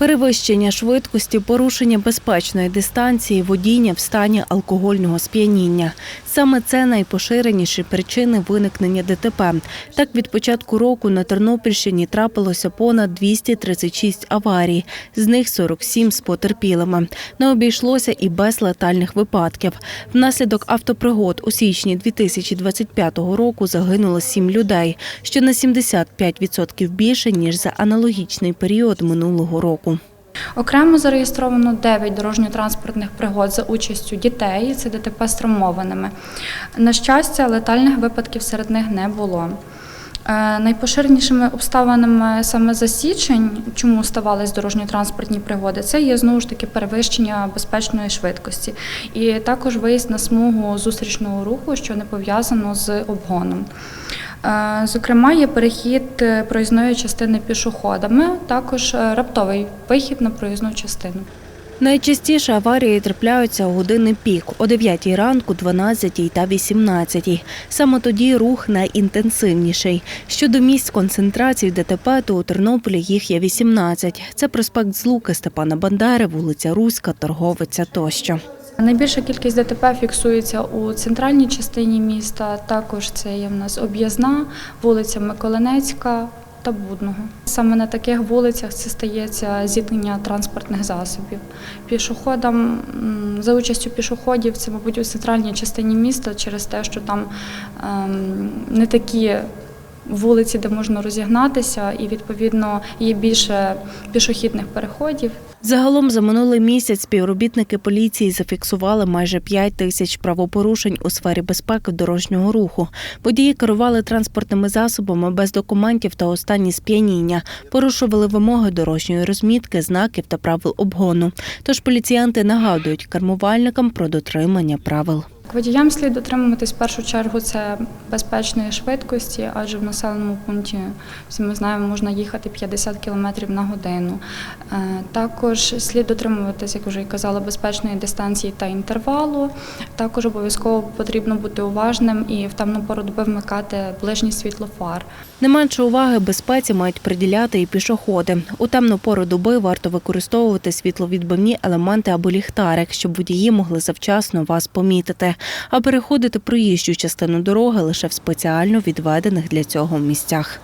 Перевищення швидкості, порушення безпечної дистанції, водіння в стані алкогольного сп'яніння. Саме це найпоширеніші причини виникнення ДТП. Так, від початку року на Тернопільщині трапилося понад 236 аварій, з них 47 з потерпілими. Не обійшлося і без летальних випадків. Внаслідок автопригод у січні 2025 року загинуло 7 людей, що на 75% більше, ніж за аналогічний період минулого року. Окремо зареєстровано 9 дорожньо-транспортних пригод за участю дітей. Це ДТП з травмованими. На щастя, летальних випадків серед них не було. Е, Найпоширенішими обставинами саме за січень, чому ставались дорожньо-транспортні пригоди, це є знову ж таки перевищення безпечної швидкості, і також виїзд на смугу зустрічного руху, що не пов'язано з обгоном. Е, Зокрема, є перехід е, проїзної частини пішоходами, також е, раптовий вихід на проїзну частину. Найчастіше аварії трапляються у години пік о 9 ранку, 12 та 18. Саме тоді рух найінтенсивніший. Щодо місць концентрації ДТП, то у Тернополі їх є 18. Це проспект Злуки Степана Бандери, вулиця Руська, Торговиця тощо. Найбільша кількість ДТП фіксується у центральній частині міста. Також це є в нас об'їзна, вулиця Миколинецька та Будного. Саме на таких вулицях це стається зіткнення транспортних засобів. Пішоходам за участю пішоходів це, мабуть, у центральній частині міста через те, що там ем, не такі вулиці, де можна розігнатися, і відповідно є більше пішохідних переходів. Загалом за минулий місяць співробітники поліції зафіксували майже 5 тисяч правопорушень у сфері безпеки дорожнього руху. Водії керували транспортними засобами без документів та останні сп'яніння, порушували вимоги дорожньої розмітки, знаків та правил обгону. Тож поліціянти нагадують кермувальникам про дотримання правил. Водіям слід дотримуватись в першу чергу це безпечної швидкості, адже в населеному пункті всі ми знаємо, можна їхати 50 км на годину. Е, Також слід дотримуватись, як вже і казала, безпечної дистанції та інтервалу. Також обов'язково потрібно бути уважним і в темну пору доби вмикати ближнє світло фар. Не менше уваги безпеці мають приділяти і пішоходи. У темну пору доби варто використовувати світловідбивні елементи або ліхтарик, щоб водії могли завчасно вас помітити, а переходити проїжджу частину дороги лише в спеціально відведених для цього місцях.